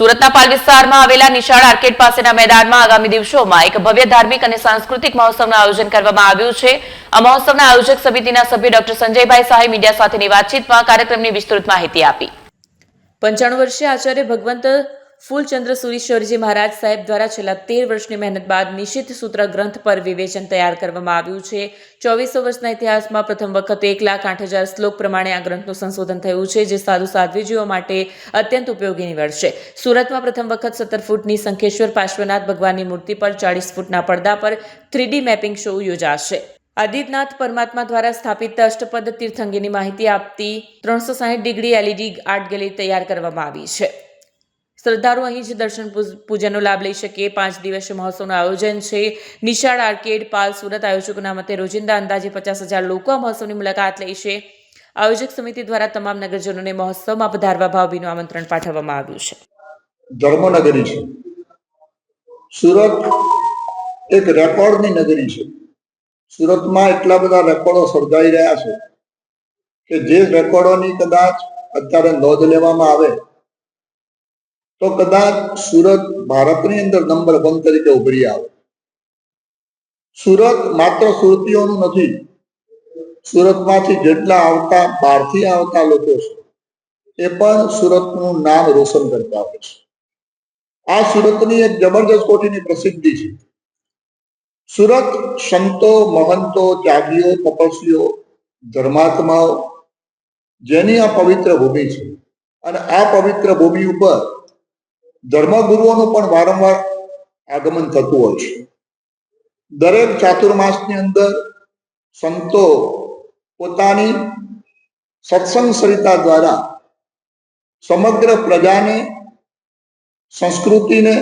સુરતના પાલ વિસ્તારમાં આવેલા નિશાળ આર્કેડ પાસેના મેદાનમાં આગામી દિવસોમાં એક ભવ્ય ધાર્મિક અને સાંસ્કૃતિક મહોત્સવનું આયોજન કરવામાં આવ્યું છે. આ મહોત્સવના આયોજક સમિતિના સભ્ય ડોક્ટર સંજયભાઈ શાહે મીડિયા સાથેની વાતચીતમાં કાર્યક્રમની વિસ્તૃત માહિતી આપી. પંચાણું વર્ષીય આચાર્ય ભગવંત ફૂલચંદ્ર સુરીશ્વરજી મહારાજ સાહેબ દ્વારા છેલ્લા તેર વર્ષની મહેનત બાદ નિશ્ચિત સૂત્ર ગ્રંથ પર વિવેચન તૈયાર કરવામાં આવ્યું છે. ચોવીસો વર્ષના ઇતિહાસમાં પ્રથમ વખત એક લાખ આઠ હજાર શ્લોક પ્રમાણે આ ગ્રંથનું સંશોધન થયું છે, જે સાધુ સાધ્વીજીઓ માટે અત્યંત ઉપયોગી નીવડશે સુરતમાં પ્રથમ વખત સત્તર ફૂટની સંખેશ્વર પાર્શ્વનાથ ભગવાનની મૂર્તિ પર ચાળીસ ફૂટના પડદા પર થ્રીડી મેપિંગ શો યોજાશે. આદિત્યનાથ પરમાત્મા દ્વારા સ્થાપિત અષ્ટપદ તીર્થંગીની માહિતી આપતી ત્રણસો સાહીઠ ડિગ્રી એલઈડી આર્ટ ગેલેરી તૈયાર કરવામાં આવી છે. શ્રદ્ધાળુ અહીં જ દર્શન પૂજ- પૂજનનો લાભ લઈ શકે. પાંચ દિવસીય મહોત્સવનું આયોજન છે. નિશાળ આર્કેડ પાલ સુરત આયોજકોના મતે રોજિંદા અંદાજે પચાસ હજાર લોકો આ મહોત્સવની મુલાકાત લેશે આયોજક સમિતિ દ્વારા તમામ નગરજનોને મહોત્સવમાં પધારવા ભાવભીનું આમંત્રણ પાઠવવામાં આવ્યું છે. ધર્મનગરી છે. સુરત એક રેકોર્ડની નગરી છે. સુરતમાં એટલા બધા રેકોર્ડો સર્જાઈ રહ્યા છે કે જે રેકોર્ડોની કદાચ અત્યારે નોંધ લેવામાં આવે તો કદાચ સુરત ભારતની અંદર નંબર વન તરીકે ઉભરી આવે. સુરત માત્ર સુરતીઓનું નથી. સુરતમાંથી જેટલા આવતા, બહારથી આવતા લોકો છે, એ પણ સુરતનું નામ રોશન કરતા હોય છે. આ સુરતની એક જબરજસ્ત કોટીની પ્રસિદ્ધિ છે. સુરત સંતો, મહંતો ત્યાગીઓ તપસ્વીઓ, ધર્માત્માઓ, જેની આ પવિત્ર ભૂમિ છે. અને આ પવિત્ર ભૂમિ ઉપર ધર્મગુરુઓનું પણ વારંવાર આગમન થતું હોય છે. દરેક ચાતુર્માસની અંદર સંતો પોતાની સત્સંગ સરિતા દ્વારા સમગ્ર પ્રજાને, સંસ્કૃતિને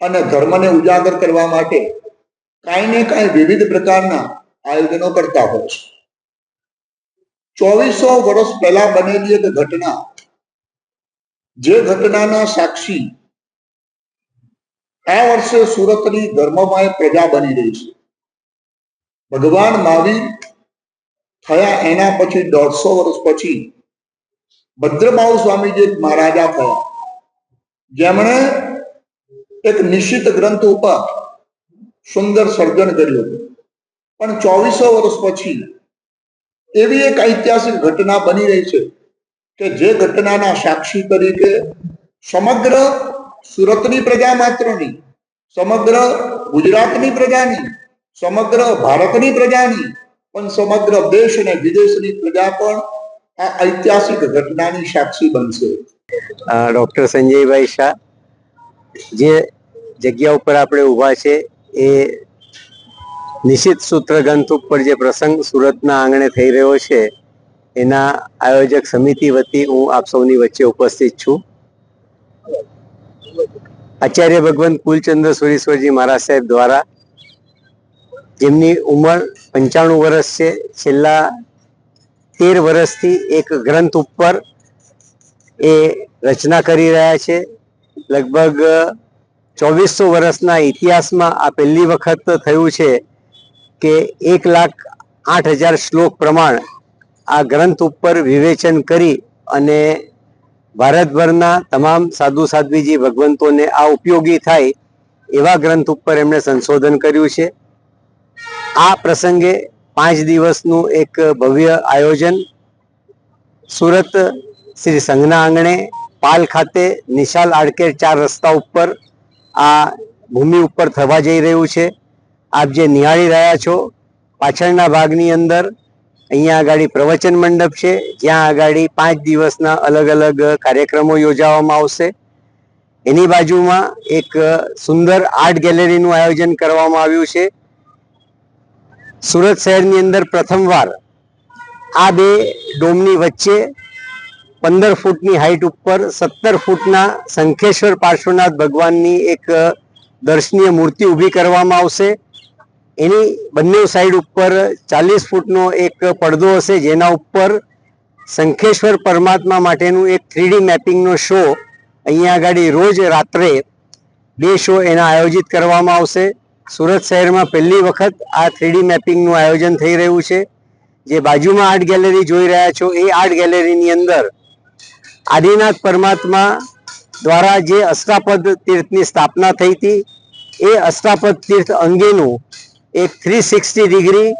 અને ધર્મને ઉજાગર કરવા માટે કાંઈ ને કાંઈ વિવિધ પ્રકારના આયોજનો કરતા હોય છે. ચોવીસો વર્ષ પહેલા બનેલી એક ઘટના જે ઘટનાના સાક્ષી આ વર્ષે સુરતની ધર્મમય પ્રજા બની રહી છે. ભગવાન મહાવીર થયા એના પછી દોઢસો વર્ષ પછી ભદ્રબાહુ સ્વામીજી એક મહારાજા થયા. જેમણે એક નિશ્ચિત ગ્રંથ ઉપર સુંદર સર્જન કર્યું પણ ચોવીસો વર્ષ પછી એવી એક ઐતિહાસિક ઘટના બની રહી છે કે જે ઘટનાના સાક્ષી તરીકે સમગ્ર સુરતની પ્રજા માત્ર નહીં સમગ્ર ગુજરાતની પ્રજાની, સમગ્ર ભારતની પ્રજાની, પણ સમગ્ર દેશ અને વિદેશની પ્રજા પણ આ ઐતિહાસિક ઘટનાની સાક્ષી બનશે. ડૉક્ટર સંજયભાઈ શાહ, જે જગ્યા ઉપર આપણે ઊભા છે, એ નિશ્ચિત સૂત્ર ગ્રંથ ઉપર જે પ્રસંગ સુરતના આંગણે થઈ રહ્યો છે એના આયોજક સમિતિ વતી હું આપ સૌની વચ્ચે ઉપસ્થિત છું. આચાર્ય ભગવંત કુલચંદ્ર સુરેશ્વરજી મહારાજ સાહેબ દ્વારા જેમની ઉંમર પંચાણું વર્ષ છે, છેલ્લા તેર વર્ષથી એક ગ્રંથ ઉપર એ રચના કરી રહ્યા છે. લગભગ ચોવીસો વર્ષના ઇતિહાસમાં આ પહેલી વખત થયું છે કે એક લાખ આઠ હજાર શ્લોક પ્રમાણ આ ગ્રંથ ઉપર વિવેચન કરી અને ભારતભરના તમામ સાધુ સાધ્વીજી ભગવંતોને આ ઉપયોગી થાય એવા ગ્રંથ ઉપર એમણે સંશોધન કર્યું છે. આ પ્રસંગે પાંચ દિવસનું એક ભવ્ય આયોજન સુરત શ્રી સંઘના આંગણે પાલ ખાતે નિશાલ આડકેર ચાર રસ્તા ઉપર આ ભૂમિ ઉપર થવા જઈ રહ્યું છે. આપ જે નિહાળી રહ્યા છો, પાછળના ભાગની અંદર અહીંયા આગળ પ્રવચન મંડપ છે, જ્યાં આગળ પાંચ દિવસના અલગ અલગ કાર્યક્રમો યોજાવામાં આવશે. એની બાજુમાં એક સુંદર આર્ટ ગેલેરીનું આયોજન કરવામાં આવ્યું છે. સુરત શહેરની અંદર પ્રથમવાર આ બે ડોમની વચ્ચે પંદર ફૂટની હાઈટ ઉપર સત્તર ફૂટના શંખેશ્વર પાર્શ્વનાથ ભગવાનની એક દર્શનીય મૂર્તિ ઊભી કરવામાં આવશે. એની બંને સાઈડ ઉપર ચાલીસ ફૂટનો એક પડદો હશે, જેના ઉપર શંખેશ્વર પરમાત્મા માટેનું એક થ્રીડી મેપિંગનો શો અહીંયા આગળ રોજ રાત્રે બે શો એના આયોજિત કરવામાં આવશે. સુરત શહેરમાં પહેલી વખત આ થ્રીડી મેપિંગનું આયોજન થઈ રહ્યું છે. જે બાજુમાં આર્ટ ગેલેરી જોઈ રહ્યા છો, એ આર્ટ ગેલેરીની અંદર આદિનાથ પરમાત્મા દ્વારા જે અષ્ટાપદ તીર્થની સ્થાપના થઈ હતી, એ અષ્ટાપદ તીર્થ અંગેનું એક થ્રી સિક્સટી ડિગ્રી